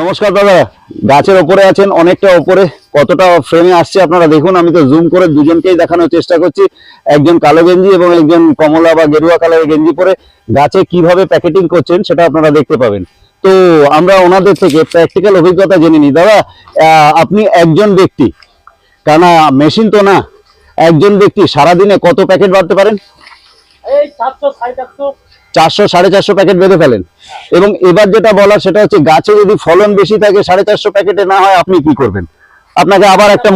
নমস্কার দাদা গাছের ওপরে আছেন অনেকটা ওপরে। কতটা ফ্রেমে আসছে আপনারা দেখুন আমি তো জুম করে দুজনকেই দেখানোর চেষ্টা করছি। একজন কালো গেঞ্জি এবং একজন কমলা বা গেরুয়া কালারের গেঞ্জি পরে গাছে কীভাবে প্যাকেটিং করছেন সেটা আপনারা দেখতে পাবেন। তো আমরা ওনাদের থেকে প্র্যাকটিক্যাল অভিজ্ঞতা জেনে নিই। দাদা আপনি একজন ব্যক্তি কেন মেশিন তো না একজন ব্যক্তি সারাদিনে কত প্যাকেট বাড়তে পারেন? চারশো সাড়ে চারশো প্যাকেট বেঁধে ফেলেন। এবং এবার যেটা বলার সেটা হচ্ছে গাছে যদি ফলন বেশি থাকে সাড়ে চারশো প্যাকেটে না হয় আপনি কি করবেন? আপনাকে আবার একটা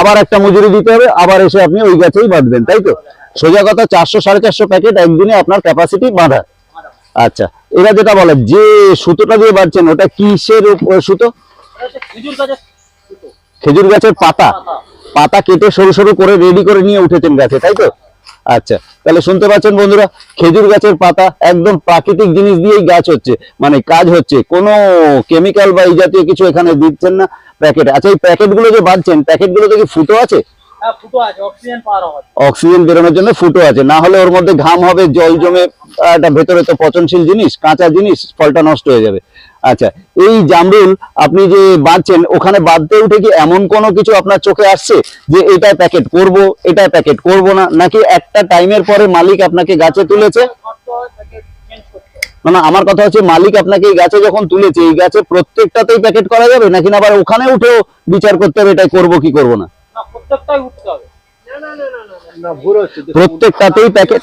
আবার একটা মজুরি দিতে হবে আবার এসে আপনি ওই গাছেই বাঁধবেন তাই তো? সোজা কথা চারশো সাড়ে চারশো প্যাকেট একদিনে আপনার ক্যাপাসিটি বাঁধা। আচ্ছা এবার যেটা বলে যে সুতোটা দিয়ে বাঁধছেন ওটা কিসের সুতো? খেজুর গাছের পাতা। পাতা। কেটে সরু সরু করে রেডি করে নিয়ে উঠেছেন গাছে তাই তো? আচ্ছা তাহলে শুনতে পাচ্ছেন বন্ধুরা খেজুর গাছের পাতা একদম প্রাকৃতিক জিনিস দিয়েই গাছ হচ্ছে মানে কাজ হচ্ছে কোনো কেমিক্যাল বা এই জাতীয় কিছু এখানে দিচ্ছেন না প্যাকেট আচ্ছা এই প্যাকেটগুলো যে বাঁধছেন প্যাকেটগুলোতে কি ফুটো আছে? অক্সিজেন হয় বেরোনোর জন্য ফুটো আছে না হলে ওর মধ্যে ঘাম হবে জল জমে এটা ভেতরে তো পচনশীল জিনিস কাঁচা জিনিস ফলটা নষ্ট হয়ে যাবে। আচ্ছা এই জামরুল আপনি যে বাঁধছেন, ওখানে বাঁধতে উঠে কি এমন কোনো কিছু আপনার চোখে আসছে যে এটা প্যাকেট করব এটা প্যাকেট করব না? নাকি একটা টাইমের পরে মালিক আপনাকে গাছে তুলেছে? না আমার কথা হচ্ছে মালিক আপনাকে এই গাছে যখন তুলেছে, এই গাছে প্রত্যেকটাতেই প্যাকেট করা যাবে? নাকি না আবার ওখানে উঠেও বিচার করতে হবে, এটাই করব কি করব না, প্রত্যেকটাই উঠতে হবে। প্রত্যেকটাতেই প্যাকেট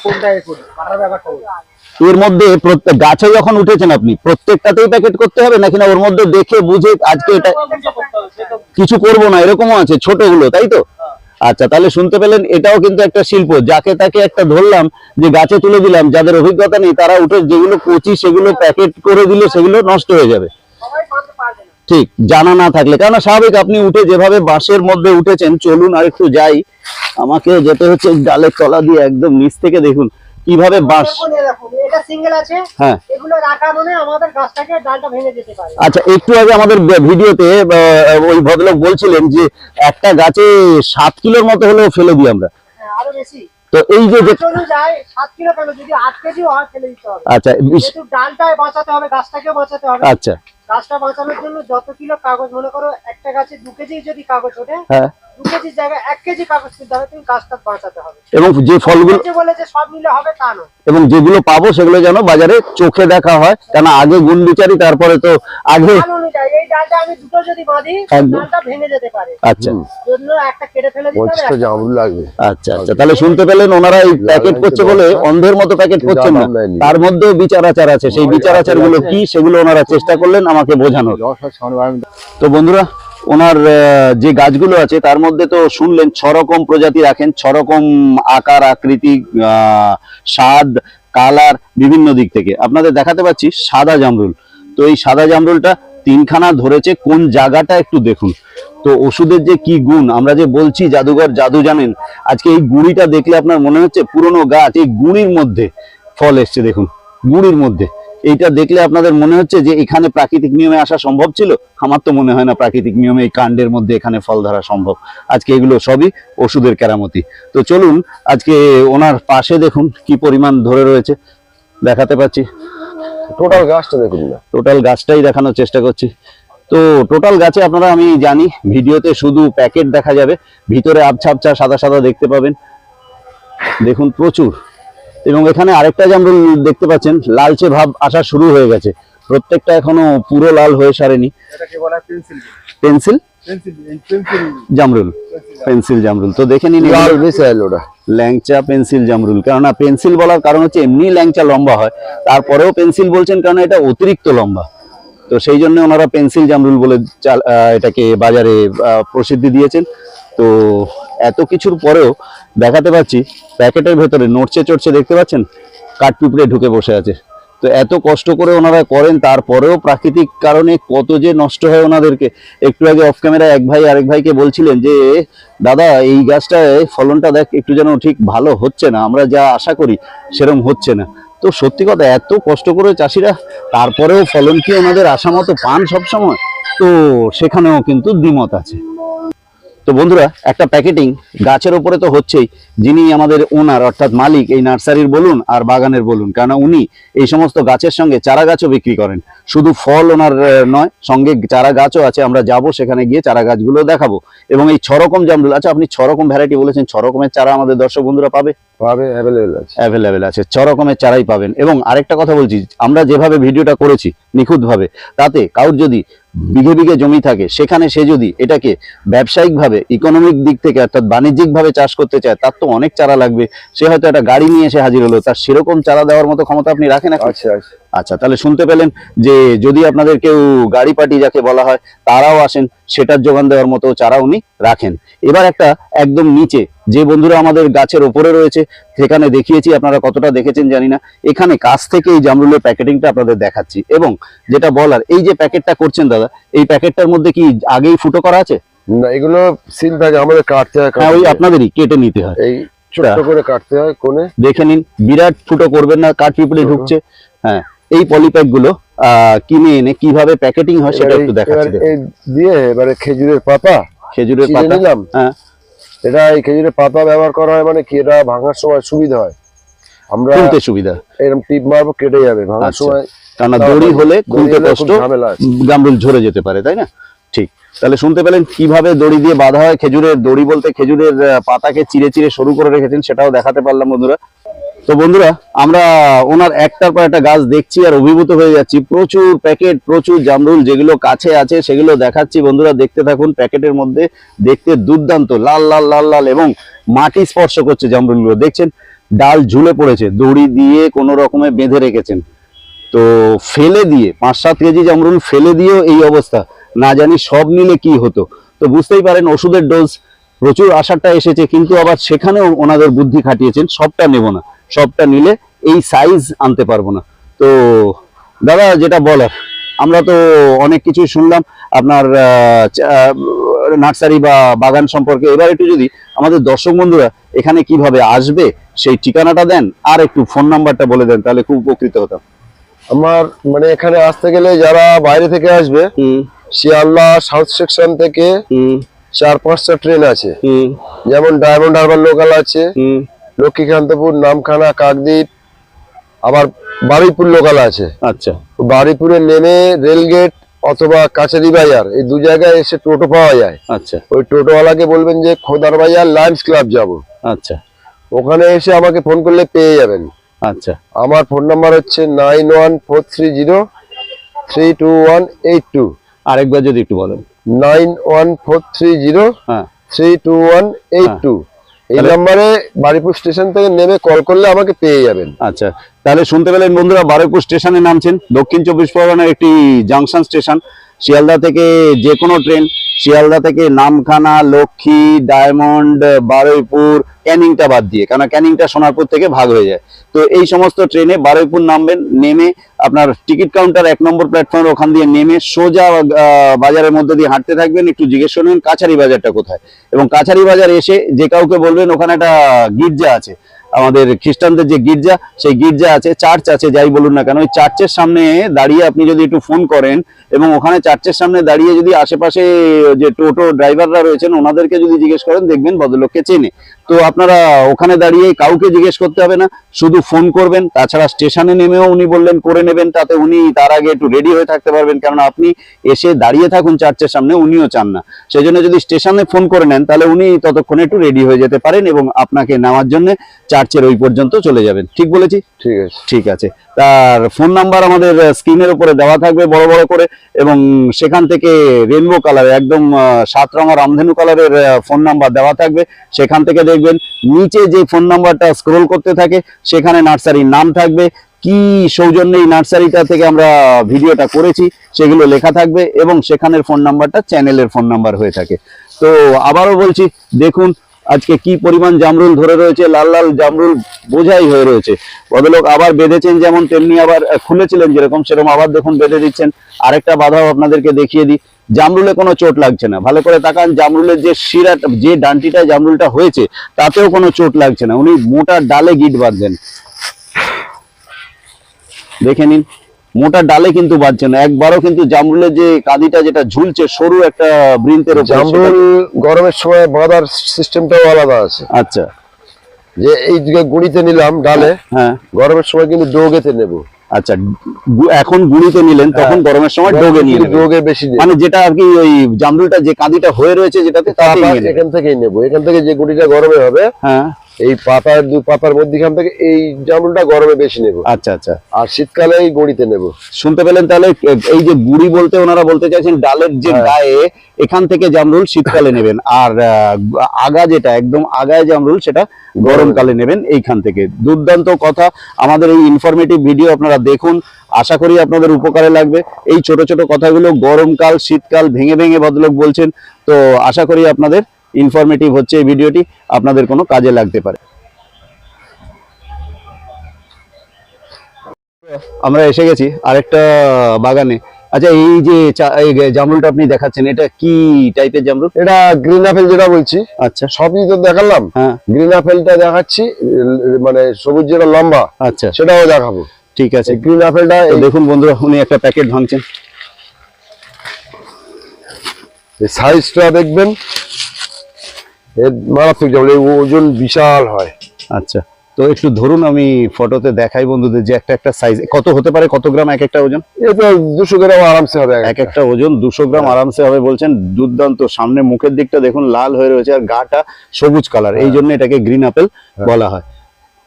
এর মধ্যে প্রত্যেক গাছে যখন উঠেছেন আপনি, প্রত্যেকটাতেই প্যাকেট করতে হবে? নাকি না ওর মধ্যে দেখে বুঝে আজকে এটা কিছু করব না? এরকমও আছে, ছোটগুলো, তাই তো? আচ্ছা তাহলে শুনতে পেলেন, এটাও কিন্তু একটা শিল্প। যাকে তাকে একটা ধরলাম যে গাছে তুলে দিলাম, যাদের অভিজ্ঞতা নেই, তারা উঠে যেগুলো কচি, সেগুলো প্যাকেট করে দিলে সেগুলো নষ্ট হয়ে যাবে। ঠিক জানা না থাকলে। কেননা স্বাভাবিক আপনি উঠে যেভাবে বাঁশের মধ্যে উঠেছেন চলুন আর একটু যাই। আমাকে যেতে হচ্ছে ডালের তলা দিয়ে একদম নিচ থেকে দেখুন কীভাবে বাঁশ। হ্যাঁ। মানে আচ্ছা একটু আগে আমাদের ভিডিওতে ওই ভদ্রলোক বলছিলেন যে একটা গাছে সাত কিলোর মতো হলেও ফেলে দিই আমরা। হ্যাঁ, তো এই যে আচ্ছা আচ্ছা। গাছটা বাঁচানোর জন্য যত কিলো কাগজ মনে করো, একটা গাছে দু কেজি যদি কাগজ ওঠে হ্যাঁ। দু কেজির জায়গায় এক কেজি কাগজ কিনতে হবে তুমি গাছটা বাঁচাতে হবে। এবং যে ফলগুলো বলে যে সব মিলে হবে তা নয়। এবং যেগুলো পাবো সেগুলো যেন বাজারে চোখে দেখা হয় কেন আগে গুণ বিচারি তারপরে তো আগে এই ডালটা আমি দুটো যদি বাঁধি একদম। ডালটা ভেঙে যেতে পারে। আচ্ছা। জন্য একটা কেটে ফেলে দিতে হবে পঁচিশটা জামরুল লাগবে। আচ্ছা আচ্ছা। তাহলে শুনতে পেলেন ওনারা এই প্যাকেট করছে বলে অন্ধের মতো প্যাকেট করছেন না। তার মধ্যেও বিচার আচার আছে। সেই বিচার আচারগুলো কি সেগুলো ওনারা চেষ্টা করলেন আমাকে বোঝানোর। তো বন্ধুরা ওনার যে গাছগুলো আছে, তার মধ্যে তো শুনলেন ছ রকম প্রজাতি রাখেন ছ রকম আকার, আকৃতি স্বাদ, কালার বিভিন্ন দিক থেকে। আপনাদের দেখাতে পাচ্ছি সাদা জামরুল। তো এই সাদা জামরুলটা তিনখানা ধরেছে, কোন জায়গাটা একটু দেখুন। তো ওষুধের যে কি গুণ, আমরা যে বলছি জাদুঘর জাদু জানেন, আজকে এই গুঁড়িটা দেখলে আপনার মনে হচ্ছে পুরনো গাছ, এই গুঁড়ির মধ্যে ফল এসছে, দেখুন, গুঁড়ির মধ্যে। এইটা দেখলে আপনাদের মনে হচ্ছে যে এখানে প্রাকৃতিক নিয়মে আসা সম্ভব ছিল? আমার তো মনে হয় না প্রাকৃতিক নিয়মে এই কাণ্ডের মধ্যে এখানে ফল ধরা সম্ভব। আজকে এগুলো সবই ওষুধের কেরামতি। তো চলুন আজকে ওনার পাশে দেখুন কি পরিমাণ ধরে রয়েছে। দেখাতে পাচ্ছি। টোটাল গাছটা দেখুন না। টোটাল গাছটাই দেখানোর চেষ্টা করছি। তো টোটাল গাছে আপনারা আমি জানি ভিডিওতে শুধু প্যাকেট দেখা যাবে। ভিতরে আবছা আবছা সাদা সাদা দেখতে পাবেন। দেখুন প্রচুর। এবং এখানে আরেকটা জামরুল দেখতে পাচ্ছেন লালচে ভাব আসা শুরু হয়ে গেছে। প্রত্যেকটা এখনও পুরো লাল হয়ে সারেনি। পেন্সিল? পেন্সিল? Pencil pencil. জামরুল। পেন্সিল জামরুল। তো দেখে নিন ওটা। ল্যাংচা পেন্সিল জামরুল। কেননা পেন্সিল বলার কারণ হচ্ছে এমনি ল্যাংচা লম্বা হয়। তারপরেও পেন্সিল বলছেন কারণ এটা অতিরিক্ত লম্বা। তো সেই জন্য ওনারা পেন্সিল জামরুল বলে চাল- এটাকে বাজারে প্রসিদ্ধি দিয়েছেন। তো এত কিছুর পরেও দেখাতে পাচ্ছি প্যাকেটের ভেতরে নড়ছে চড়ছে দেখতে পাচ্ছেন? কাঠপিঁপড়ে ঢুকে বসে আছে। তো এত কষ্ট করে ওনারা করেন, তারপরেও প্রাকৃতিক কারণে কত যে নষ্ট হয় ওনাদেরকে। একটু আগে অফ ক্যামেরা এক ভাই আরেক ভাইকে বলছিলেন যে, দাদা, এই গাছটায় ফলনটা দেখ, একটু যেন ঠিক ভালো হচ্ছে না। আমরা যা আশা করি সেরকম হচ্ছে না। তো সত্যি কথা, এত কষ্ট করে চাষিরা, তারপরেও ফলন কি ওনাদের আশা মতো পান সবসময়? তো সেখানেও কিন্তু দ্বিমত আছে। তো বন্ধুরা, একটা প্যাকেটিং গাছের ওপরে তো হচ্ছেই। যিনি আমাদের ওনার অর্থাৎ মালিক, এই নার্সারির বলুন আর বাগানের বলুন কেন উনি এই সমস্ত গাছের সঙ্গে চারা গাছও বিক্রি করেন। শুধু ফল ওনার নয়, সঙ্গে চারা গাছও আছে, আমরা যাব সেখানে গিয়ে চারা গাছগুলো দেখাবো। এবং এই ছরকম রকম জামরুল আচ্ছা আপনি ছরকম রকম ভ্যারাইটি বলেছেন ছ রকমের চারা আমাদের দর্শক বন্ধুরা পাবে। পাবে অ্যাভেলেবেল আছে। অ্যাভেলেবেল আছে ছ রকমের চারাই পাবেন। এবং আরেকটা কথা বলছি আমরা যেভাবে ভিডিওটা করেছি নিখুঁতভাবে তাতে কারোর যদি বিঘে বিঘে জমি থাকে সেখানে সে যদি এটাকে ব্যবসায়িকভাবে ইকোনমিক দিক থেকে অর্থাৎ বাণিজ্যিকভাবে চাষ করতে চায় তার তো অনেক চারা লাগবে। সে হয়তো একটা গাড়ি নিয়ে এসে হাজির হলো তার সেরকম চারা দেওয়ার মতো ক্ষমতা আপনি রাখেন আছে আচ্ছা তাহলে শুনতে পেলেন যে যদি আপনাদের কেউ গাড়ি পার্টি যাকে বলা হয় তারাও আসেন সেটার যোগান দেওয়ার মতো চারা উনি রাখেন। এবার একটা একদম নিচে যে বন্ধুরা আমাদের গাছের ওপরে রয়েছে সেখানে দেখিয়েছি আপনারা কতটা দেখেছেন জানি না। এখানে কাছ থেকে এই জামরুলের প্যাকেটিংটা আপনাদের দেখাচ্ছি। এবং যেটা বলার এই যে প্যাকেটটা করছেন দাদা এই প্যাকেটটার মধ্যে কি আগেই ফুটো করা আছে? না এগুলো সিল থাকে আমাদের কাটতে হয় হ্যাঁ ওই আপনাদেরই কেটে নিতে হয়। এই ছোট্ট করে কাটতে হয় কোণে। দেখে নিন বিরাট ফুটো করবেন না কাঠ পিঁপড়ে ছোট। ঢুকছে। হ্যাঁ এই পলিপ্যাকগুলো কিনে এনে কীভাবে প্যাকেটিং হয় সেটা একটু দেখাচ্ছি দিয়ে এবারে খেজুরের পাতা খেজুরের পাতা নিলাম। হ্যাঁ। এটা এই খেজুরের পাতা ব্যবহার করা হয় মানে কি এটা ভাঙার সময় সুবিধা হয়। আমরা খুলতে সুবিধা। এরকম টিপ মারবো কেটে যাবে ভাঙার আচ্ছা। সময় টানা দড়ি হলে খুলতে কষ্ট। জামরুল ঝরে যেতে পারে তাই না? ঠিক। তাহলে শুনতে পেলেন কীভাবে দড়ি দিয়ে বাঁধা হয় খেজুরের দড়ি বলতে খেজুরের পাতাকে চিড়ে চিড়ে সরু করে রেখেছেন সেটাও দেখাতে পারলাম বন্ধুরা। তো বন্ধুরা, আমরা ওনার একটার পর একটা গাছ দেখছি আর অভিভূত হয়ে যাচ্ছি। প্রচুর প্যাকেট, প্রচুর জামরুল যেগুলো কাছে আছে, সেগুলো দেখাচ্ছি। বন্ধুরা, দেখতে থাকুন প্যাকেটের মধ্যে, দেখতে দুর্দান্ত, লাল লাল লাল লাল এবং মাটি স্পর্শ করছে জামরুলগুলো। দেখছেন, ডাল ঝুলে পড়েছে, দড়ি দিয়ে কোনো রকমে বেঁধে রেখেছেন। তো ফেলে দিয়ে পাঁচ সাত কেজি জামরুল ফেলে দিয়েও এই অবস্থা। না জানি সব নিলে কি হতো। তো বুঝতেই পারেন, ওষুধের ডোজ প্রচুর আশাটা এসেছে, কিন্তু আবার সেখানেও ওনাদের বুদ্ধি খাটিয়েছেন, সবটা নেব না। সবটা নিলে এই সাইজ আনতে পারব না। তো দাদা যেটা বলার আমরা তো অনেক কিছু শুনলাম। আপনার নার্সারি বা বাগান সম্পর্কে। এবার একটু যদি আমাদের দর্শক বন্ধুরা এখানে কীভাবে আসবে সেই ঠিকানাটা দেন আর একটু ফোন নাম্বারটা বলে দেন তাহলে খুব উপকৃত হতাম। আমার মানে এখানে আসতে গেলে যারা বাইরে থেকে আসবে হুম। শিয়ালদা সাউথ সেকশন থেকে চার পাঁচটা ট্রেন আছে। হুম। যেমন ডায়মন্ড হারবার লোকাল আছে। হুম। লক্ষ্মীকান্তপুর নামখানা কাকদ্বীপ আবার বারুইপুর লোকাল আছে। আচ্ছা। বারুইপুরে নেমে রেলগেট অথবা কাছারি বাজার এই দু জায়গায় এসে টোটো পাওয়া যায়। আচ্ছা। ওই টোটোওয়ালাকে বলবেন যে খোদার বাজার লায়ন্স ক্লাব যাব। আচ্ছা। ওখানে এসে আমাকে ফোন করলে পেয়ে যাবেন। আচ্ছা। আমার ফোন নাম্বার হচ্ছে nine one four three zero three two one eight two. আরেকবার যদি একটু বলেন। Nine one four three zero হ্যাঁ। Three two one eight two. এই নম্বরে বারিপুর স্টেশন থেকে নেমে কল করলে আমাকে পেয়ে যাবেন। আচ্ছা তাহলে শুনতে পেলেন বন্ধুরা বারুইপুর স্টেশনে নামছেন। দক্ষিণ চব্বিশ পরগনার একটি জাংশন স্টেশন। শিয়ালদা থেকে যে কোনো ট্রেন শিয়ালদা থেকে নামখানা লক্ষ্মী ডায়মন্ড বারুইপুর ক্যানিংটা বাদ দিয়ে কেন ক্যানিংটা সোনারপুর থেকে ভাগ হয়ে যায়। তো এই সমস্ত ট্রেনে বারুইপুর নামবেন, নেমে আপনার টিকিট কাউন্টার এক নম্বর প্ল্যাটফর্মের ওখান দিয়ে নেমে সোজা বাজারের মধ্যে দিয়ে হাঁটতে থাকবেন, একটু জিজ্ঞেস করবেন কাছারি বাজারটা কোথায়। এবং কাছারি বাজার এসে যে কাউকে বলবেন, ওখানে একটা গির্জা আছে। আমাদের খ্রিস্টানদের যে গির্জা, সেই গির্জা আছে চার্চ আছে, যাই বলুন না কেন, ওই চার্চের সামনে দাঁড়িয়ে আপনি যদি একটু ফোন করেন এবং ওখানে চার্চের সামনে দাঁড়িয়ে যদি আশেপাশে যে টোটো ড্রাইভাররা রয়েছেন, ওনাদেরকে যদি জিজ্ঞেস করেন, দেখবেন ভদ্রলোককে চেনে। তো আপনারা ওখানে দাঁড়িয়ে কাউকে জিজ্ঞেস করতে হবে না শুধু ফোন করবেন তাছাড়া স্টেশনে নেমেও উনি বললেন করে নেবেন তাতে উনি তার আগে একটু রেডি হয়ে থাকতে পারবেন কারণ আপনি এসে দাঁড়িয়ে থাকুন চার্চের সামনে উনিও চান না। সেই জন্য যদি স্টেশনে ফোন করে নেন তাহলে উনি ততক্ষণে একটু রেডি হয়ে যেতে পারেন এবং আপনাকে নেওয়ার জন্য চার্চের ওই পর্যন্ত চলে যাবেন। ঠিক বলেছি? ঠিক আছে। ঠিক আছে। তার ফোন নাম্বার আমাদের স্ক্রিনের উপরে দেওয়া থাকবে বড় বড় করে এবং সেখান থেকে রেনবো কালার একদম সাত রঙা রামধেনু কালারের ফোন নাম্বার দেওয়া থাকবে। সেখান থেকে দেখবেন। নিচে যে ফোন নাম্বারটা স্ক্রোল করতে থাকে, সেখানে নার্সারির নাম থাকবে। কি সৌজন্যে এই নার্সারিটা থেকে আমরা ভিডিওটা করেছি, সেগুলো লেখা থাকবে এবং সেখানের ফোন নাম্বারটা চ্যানেলের ফোন নাম্বার হয়ে থাকে। তো আবারও বলছি, দেখুন আজকে কি পরিমাণ জামরুল ধরে রয়েছে, লাল লাল জামরুল বোঝাই হয়ে রয়েছে। ভদ্রলোক আবার বেঁধেছেন যেমন, তেমনি আবার খুলেছিলেন যেরকম, সেরকম আবার দেখুন বেঁধে দিচ্ছেন। আরেকটা বাধাও আপনাদেরকে দেখিয়ে দিই জামরুলে কোনো চোট লাগছে না। ভালো করে তাকান জামরুলের যে শিরাটা যে ডান্টিটায় জামরুলটা হয়েছে তাতেও কোনো চোট লাগছে না। উনি মোটা ডালে গিট বাঁধলেন দেখে নিন মোটা ডালে কিন্তু বাজছে না। একবারও কিন্তু জামরুলের যে কাঁদিটা যেটা ঝুলছে সরু একটা বৃন্তের জামরুল গরমের সময় বাঁধার সিস্টেমটাও আলাদা আছে। আচ্ছা। যে এই দিকে গুড়িতে নিলাম ডালে হ্যাঁ। গরমের সময় কিন্তু ডোগেতে নেব। আচ্ছা এখন গুড়িতে নিলেন তখন গরমের সময় ডোগে নিয়ে ডোগে বেশি মানে যেটা আর কি ওই জামরুলটা যে কাঁদিটা হয়ে রয়েছে যেটাতে এখান থেকেই নেব। এখান থেকে যে গুড়িটা গরমে হবে হ্যাঁ। এই পাতার দু পাতার মধ্যখান থেকে এই জামরুলটা গরমে বেশি নেব। আচ্ছা আচ্ছা। আর শীতকালে এই গুড়িতে নেব। শুনতে পেলেন তাহলে এই যে গুড়ি বলতে ওনারা বলতে চাইছেন ডালের যে হ্যাঁ। গায়ে এখান থেকে জামরুল শীতকালে নেবেন। আর আগা যেটা একদম আগায় জামরুল সেটা গরমকালে নেবেন এইখান থেকে। দুর্দান্ত কথা। আমাদের এই ইনফরমেটিভ ভিডিও আপনারা দেখুন। আশা করি আপনাদের উপকারে লাগবে। এই ছোট ছোট কথাগুলো গরমকাল শীতকাল ভেঙে ভেঙে ভদ্রলোক বলছেন। তো আশা করি আপনাদের ইনফরমেটিভ হচ্ছে এই ভিডিওটি আপনাদের কোনো কাজে লাগতে পারে। আমরা এসে গেছি আরেকটা বাগানে। আচ্ছা এই যে জামরুলটা আপনি দেখাচ্ছেন এটা কি টাইপের জামরুল? এটা গ্রিন আপেল যেটা বলছি আচ্ছা। সবই তো দেখালাম। হ্যাঁ। গ্রিন আপেলটা দেখাচ্ছি মানে সবুজ যেটা লম্বা আচ্ছা। সেটাও দেখাবো। ঠিক আছে। গ্রিন আপেলটা দেখুন বন্ধুরা উনি একটা প্যাকেট ভাঙছেন। সাইজটা দেখবেন মারাত্মক যেমন ওজন বিশাল হয়। আচ্ছা তো একটু ধরুন আমি ফটোতে দেখাই বন্ধুদের যে একটা একটা সাইজ কত হতে পারে কত গ্রাম এক একটা ওজন? এ তো দুশো গ্রাম আরামসে হবে। এক একটা ওজন দুশো গ্রাম আরামসে হবে বলছেন দুর্দান্ত। সামনে মুখের দিকটা দেখুন লাল হয়ে রয়েছে আর গাটা সবুজ কালার এই জন্য এটাকে গ্রিন আপেল বলা হয়।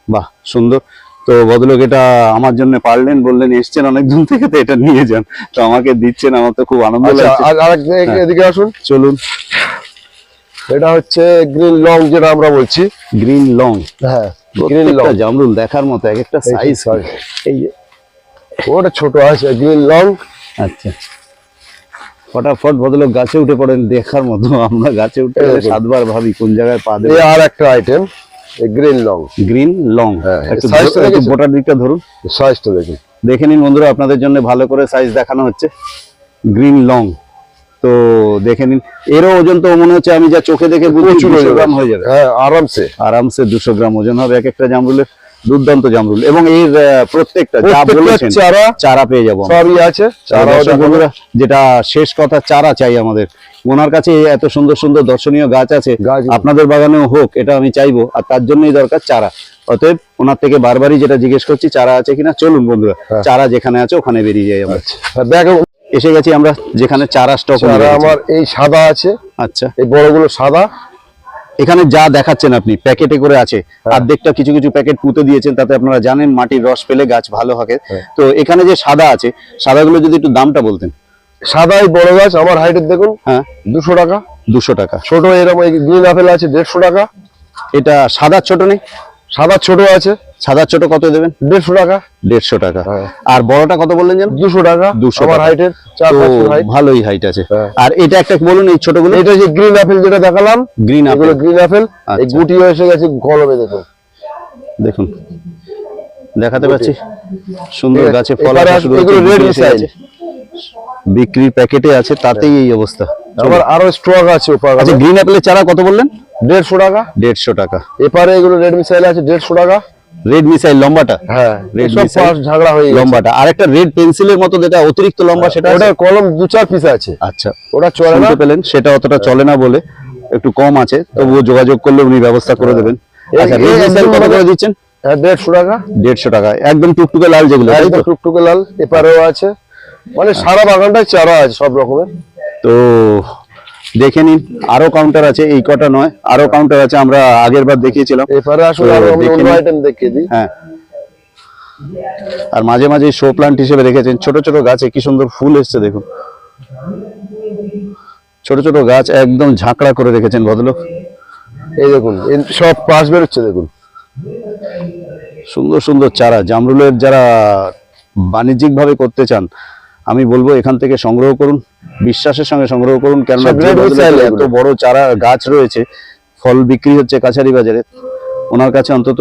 বাহ সুন্দর। তো ভদ্রলোক এটা আমার জন্য পারলেন বললেন এসছেন অনেক দূর থেকে তো এটা নিয়ে যান। তো আমাকে দিচ্ছেন আমার তো খুব আনন্দ আচ্ছা লাগছে। হ্যাঁ। এদিকে আসুন। চলুন। এটা হচ্ছে গ্রিন লং যেটা আমরা বলছি। Green long. হ্যাঁ গ্রিন লং। জামরুল দেখার মতো এক একটা সাইজ হয় এই যে ওটা ছোট আছে গ্রিন লং। আচ্ছা। ফটাফট ভদ্রলোক গাছে উঠে পড়েন দেখার মতো আমরা গাছে উঠে। সাতবার ভাবি কোন জায়গায় পা এই আর একটা item green long. Green long. হ্যাঁ, একটু? বোটার দিকটা ধরুন। সাইজটা দেখুন। দেখে নিন বন্ধুরা আপনাদের জন্য ভালো করে সাইজ দেখানো হচ্ছে। Green long. তো দেখে নিন। এরও ওজন তো মনে হচ্ছে আমি যা চোখে দেখে দুশো গ্রাম হয়ে যাবে। হ্যাঁ আরামসে। আরামসে দুশো গ্রাম ওজন হবে এক একটা জামরুলের দুর্দান্ত জামরুল। এবং এর প্রত্যেকটা যা বলেছেন চারা চারা পেয়ে যাব সবই আছে চারা বন্ধুরা যেটা শেষ কথা চারা চাই আমাদের। ওনার কাছে এত সুন্দর সুন্দর দর্শনীয় গাছ আছে। আপনাদের বাগানেও হোক এটা আমি চাইব আর তার জন্যই দরকার চারা। অতএব ওনার থেকে বারবারই যেটা জিজ্ঞেস করছি চারা আছে কিনা চলুন বন্ধুরা হ্যাঁ। চারা যেখানে আছে ওখানে বেরিয়ে যাই আমরা। হ্যাঁ, দেখো এসে গেছি আমরা যেখানে চারা স্টক আমার এই সাদা আছে। আচ্ছা। এই বড়গুলো সাদা। এখানে যা দেখাচ্ছেন আপনি প্যাকেটে করে আছে। হ্যাঁ। অর্ধেকটা কিছু কিছু প্যাকেট পুঁতে দিয়েছেন তাতে আপনারা জানেন মাটির রস পেলে গাছ ভালো হবে। হ্যাঁ। তো এখানে যে সাদা আছে সাদাগুলো যদি একটু দামটা বলতেন। সাদা এই বড় গাছ আমার হাইটের দেখুন হ্যাঁ। দুশো টাকা। দুশো টাকা। ছোট এরকম গ্রিন আপেল আছে দেড়শো টাকা। এটা সাদা ছোট নেই? সাদা ছোট আছে। সাদা ছোট কত দেবেন? দেড়শো টাকা। দেড়শো টাকা। হ্যাঁ। আর বড়টা কত বললেন যেন? দুশো টাকা। 200 আমার হাইটের ভালোই হাইট আছে। হ্যাঁ। আর এটা একটা বলুন এই ছোটগুলো। এটা যে গ্রিন আপেল যেটা দেখালাম গ্রিন আপেল গ্রিন আপেল এই আচ্ছা। গুটিও এসে গেছে কলমে দেখুন। দেখুন। দেখাতে পাচ্ছি? সুন্দর। গাছে ফল গুটি। বিক্রির প্যাকেটে আছে তাতেই এই অবস্থা। আবার আরও স্টক আছে আচ্ছা গ্রিন আপেলের চারা কত বললেন? দেড়শো টাকা। দেড়শো টাকা। এপারে এগুলো রেড মিসাইল আছে দেড়শো টাকা। রেড মিসাইল লম্বাটা। হ্যাঁ missile, ঝাগড়া হয়ে লম্বাটা। আর একটা রেড পেন্সিলের মতো যেটা অতিরিক্ত লম্বা সেটা ওটা কলম দু চার পিস আছে। আচ্ছা। ওটা চলে না? পেলেন সেটা অতটা চলে না বলে একটু কম আছে তবুও যোগাযোগ করলে উনি ব্যবস্থা করে দেবেন। আচ্ছা রেড মিসাইল কত করে দিচ্ছেন? হ্যাঁ দেড়শো টাকা। দেড়শো টাকা। একদম টুকটুকে লাল যেগুলো একদম টুকটুকে লাল এপারেও আছে। মানে সারা বাগানটাই চারা আছে সব রকমের। তো দেখে নিন আরও কাউন্টার আছে এই কটা নয় আরও কাউন্টার আছে আমরা আগের বার দেখিয়েছিলাম। আসলে। আইটেম দেখিয়ে দিই। হ্যাঁ। আর মাঝে মাঝে শো প্লান্ট হিসেবে রেখেছেন ছোট ছোট গাছে কি সুন্দর ফুল এসছে দেখুন। ছোট ছোট গাছ একদম ঝাঁকড়া করে রেখেছেন ভদ্রলোক। এই দেখুন সব পাশ বেরোচ্ছে দেখুন। সুন্দর সুন্দর চারা জামরুলের যারা বাণিজ্যিক ভাবে করতে চান আমি বলব এখান থেকে সংগ্রহ করুন বিশ্বাসের সঙ্গে সংগ্রহ করুন কেননা এত বড় চারা গাছ রয়েছে ফল বিক্রি হচ্ছে কাছারি বাজারে ওনার কাছে অন্তত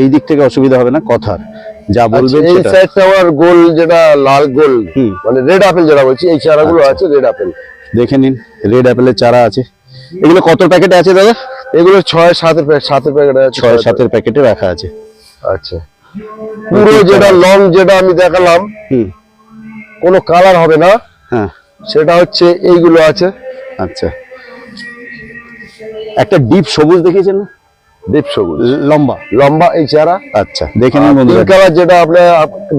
এই দিক থেকে অসুবিধা হবে না কথার। যা বলবেন আচ্ছা, এই সেটা। সাইডটা আমার গোল যেটা লাল গোল। মানে রেড আপেল যেটা বলছি এই চারাগুলো আচ্ছা। আছে রেড আপেল দেখে নিন রেড অ্যাপেলের চারা আছে। এগুলো কত প্যাকেটে আছে দাদা? এগুলো ছয় সাতের সাতের প্যাকেট আছে ছয় সাতের প্যাকেটে রাখা আছে। আচ্ছা। পুরো যেটা লং যেটা আমি দেখালাম হুম। কোনো কালার হবে না। হ্যাঁ। সেটা হচ্ছে এইগুলো আছে। আচ্ছা। একটা ডিপ সবুজ দেখিয়েছেন না? দীপ সবুজ। লম্বা। লম্বা এই চারা আচ্ছা দেখে নিন বন্ধুরা। কালার যেটা আপনার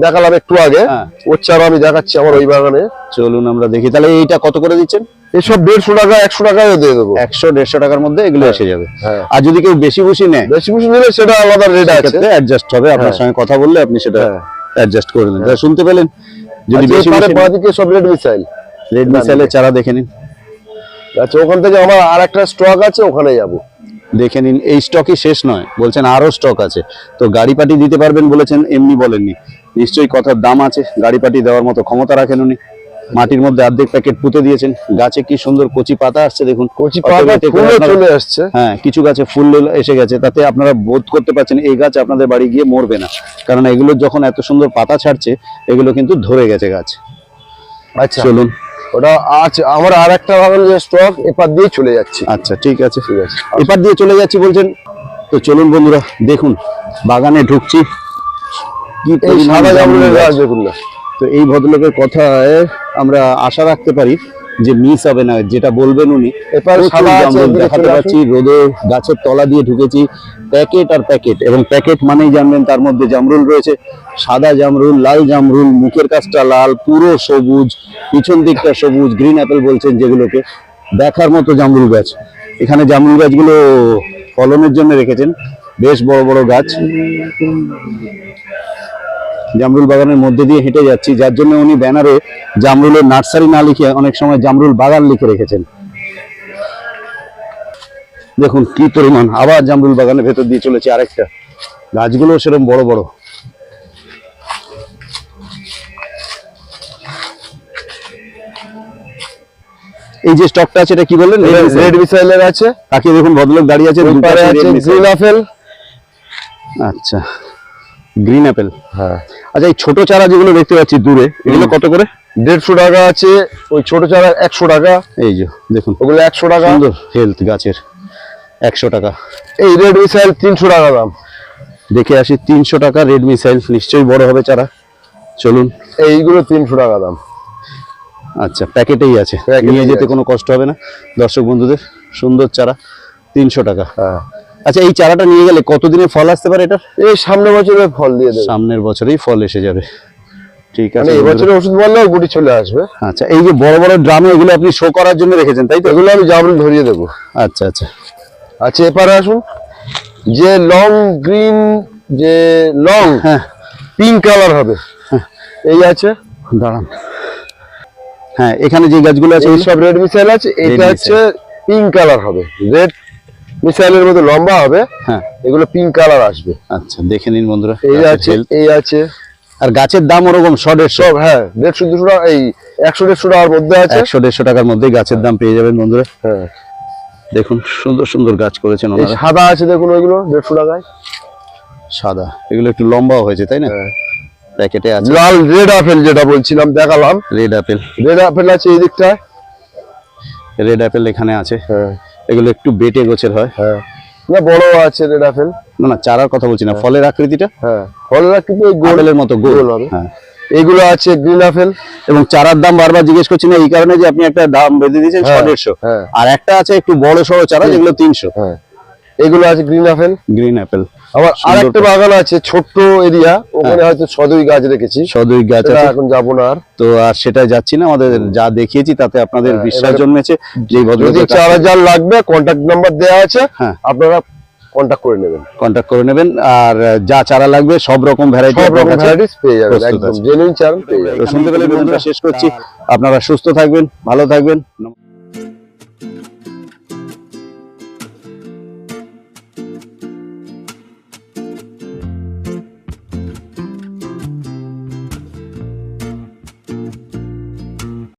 দেখালাম একটু আগে হ্যাঁ। ওর চারা আমি দেখাচ্ছি আমার ওই বাগানে। চলুন আমরা দেখি। তাহলে এইটা কত করে দিচ্ছেন? এসব দেড়শো টাকা একশো টাকায় দিয়ে দেবো। একশো দেড়শো টাকার মধ্যে এগুলো এসে যাবে। হ্যাঁ। আর যদি কেউ বেশি বুশি নেয় বেশি বেশি নিলে সেটা আলাদা রেট আছে। অ্যাডজাস্ট হবে। আপনার হ্যাঁ। সঙ্গে কথা বললে আপনি সেটা হ্যাঁ। অ্যাডজাস্ট করে নেন শুনতে পেলেন যদি আচ্ছা, বেশি এপারে বাঁদিকে সব রেড মিসাইল। রেড মিসাইলের চারা দেখে নিন। আচ্ছা ওখান থেকে আমার আর একটা স্টক আছে ওখানে যাব। দেখে নিন এই স্টকই শেষ নয় বলছেন আরও স্টক আছে। তো গাড়ি পাটি দিতে পারবেন বলেছেন এমনি বলেননি। নিশ্চয়ই কথার দাম আছে গাড়ি পাটি দেওয়ার মতো ক্ষমতা রাখেন উনি। মাটির মধ্যে অর্ধেক প্যাকেট পুঁতে দিয়েছেন। গাছে কি সুন্দর কচি পাতা আসছে দেখুন। কচি পাতা চলে আসছে। হ্যাঁ কিছু গাছে ফুল এসে গেছে। তাতে আপনারা বোধ করতে পারছেন এই গাছ আপনাদের বাড়ি গিয়ে মরবে না। কারণ এগুলো যখন এত সুন্দর পাতা ছাড়ছে এগুলো কিন্তু ধরে গেছে গাছ। আচ্ছা। চলুন। ওটা আছে আমার আর একটা যে স্টক এপার দিয়ে চলে যাচ্ছি। আচ্ছা ঠিক আছে। ঠিক আছে। এপার দিয়ে চলে যাচ্ছি বলছেন। তো চলুন বন্ধুরা দেখুন বাগানে ঢুকছি। কি সাদা জামরুলের। গাছ দেখুন না। তো এই ভদ্রলোকের কথায় আমরা আশা রাখতে পারি যে মিস হবে না যেটা বলবেন উনি। দেখাতে। পাচ্ছি রোদে গাছের তলা দিয়ে ঢুকেছি প্যাকেট আর প্যাকেট এবং প্যাকেট মানেই জানবেন তার মধ্যে জামরুল রয়েছে। সাদা জামরুল লাল জামরুল মুখের কাছটা লাল পুরো সবুজ পিছন দিকটা সবুজ গ্রিন অ্যাপেল বলছেন যেগুলোকে। দেখার মতো জামরুল গাছ। এখানে জামরুল গাছগুলো ফলনের জন্য রেখেছেন। বেশ বড় বড় গাছ। জামরুল বাগানের মধ্যে দিয়ে হেঁটে যাচ্ছি যার জন্য উনি ব্যানারে জামরুলের নার্সারি না লিখে অনেক সময় জামরুল বাগান লিখে রেখেছেন। দেখুন কি পরিমাণ আবার জামরুল বাগানের ভেতর দিয়ে চলেছে আরেকটা। গাছগুলো সেরকম বড় বড়। এই যে স্টকটা আছে এটা কি বললেন? রেড মিসাইলের আছে। তাকে দেখুন ভদ্রলোক দাঁড়িয়ে আছে গ্রিন আপেল আচ্ছা। গ্রিন অ্যাপেল হ্যাঁ। আচ্ছা এই ছোট চারা যেগুলো দেখতে পাচ্ছি দূরে এগুলো কত করে? দেড়শো টাকা আছে ওই ছোট চারা একশো টাকা। এই যে দেখুন। ওগুলো একশো টাকা। সুন্দর হেলথ গাছের একশো টাকা। এই রেড মিসাইল তিনশো টাকা দাম। দেখে আসি তিনশো টাকা রেড মিসাইল নিশ্চয়ই বড় হবে চারা। চলুন। এইগুলো তিনশো টাকা দাম। আচ্ছা প্যাকেটেই আছে। নিয়ে যেতে কোনো কষ্ট হবে না। দর্শক বন্ধুদের সুন্দর চারা তিনশো টাকা। হ্যাঁ। আচ্ছা এই চারাটা নিয়ে গেলে কতদিনে ফল আসতে পারে এটা এই সামনের বছরে ফল দিয়ে দেবে। সামনের বছরেই ফল এসে যাবে। ঠিক মানে আছে বন্ধুরা। এবছরে ওষুধ মারলেও গুটি চলে আসবে। আচ্ছা এই যে বড় বড় ড্রামে এগুলো আপনি শো করার জন্য রেখেছেন তাই তো? এগুলো আমি জামরুল ধরিয়ে দেবো। আচ্ছা আচ্ছা। আচ্ছা এপারে আসুন। যে লং গ্রিন যে লং হ্যাঁ। পিঙ্ক কালার হবে। এই আছে। দাঁড়ান। হ্যাঁ এখানে যে গাছগুলো আছে এই সব রেড মিসাইল আছে এটা হচ্ছে পিঙ্ক কালার হবে। রেড মিসাইলের মতো লম্বা হবে। হ্যাঁ। এগুলো পিঙ্ক কালার আসবে। আচ্ছা দেখে নিন বন্ধুরা এই আছে এই আছে। আর গাছের দাম ওরকম শ দেড়শো হ্যাঁ দেড়শো দুশো টাকা এই একশো দেড়শো টাকার মধ্যে আছে। একশো দেড়শো টাকার মধ্যেই গাছের দাম পেয়ে যাবেন বন্ধুরা। হ্যাঁ। দেখুন সুন্দর সুন্দর গাছ করেছেন সাদা আছে দেখুন ওইগুলো দেড়শো টাকায়। সাদা এগুলো একটু লম্বাও হয়েছে তাই না? হ্যাঁ। প্যাকেটে আছে। লাল রেড আপেল যেটা বলছিলাম দেখালাম। Red apple. রেড আপেল আছে এই দিকটায়। রেড আপেল এখানে আছে। হ্যাঁ। এগুলো একটু বেটে গোছের হয়। হ্যাঁ। না বড় আছে রেড আপেল না না চারার কথা বলছি না ফলের আকৃতিটা? হ্যাঁ ফলের আকৃতি ওই গোল। আপেলের মতো গোল হবে। হ্যাঁ। এগুলো আছে গ্রিন আপেল এবং চারার দাম বারবার জিজ্ঞেস করছি না এই কারণে যে আপনি একটা দাম বেঁধে দিয়েছেন ছ হ্যাঁ, দেড়শো হ্যাঁ। আর একটা আছে একটু বড় সড়ো চারা যেগুলো তিনশো। হ্যাঁ। এগুলো আছে গ্রিন আপেল গ্রিন অ্যাপেল আবার আরেকটা বাগান আছে ছোট্ট এরিয়া ওখানে হয়তো সদুই গাছ রেখেছি। সদুই গাছ এখন যাব না আর। তো আর সেটা যাচ্ছি না আমাদের যা দেখিয়েছি তাতে আপনাদের হ্যাঁ, বিশ্বাস জন্মেছে যে যদি চার হাজার লাগবে কন্ট্যাক্ট নাম্বার দেওয়া আছে হ্যাঁ। আপনারা কন্ট্যাক্ট করে নেবেন। কন্ট্যাক্ট করে নেবেন আর যা চারা লাগবে সব রকম ভ্যারাইটি সব রকম ভ্যারাইটিস পেয়ে যাবেন একদম জেনুইন চারা পেয়ে যাবেন। বন্ধুরা শেষ করছি। আপনারা সুস্থ থাকবেন ভালো থাকবেন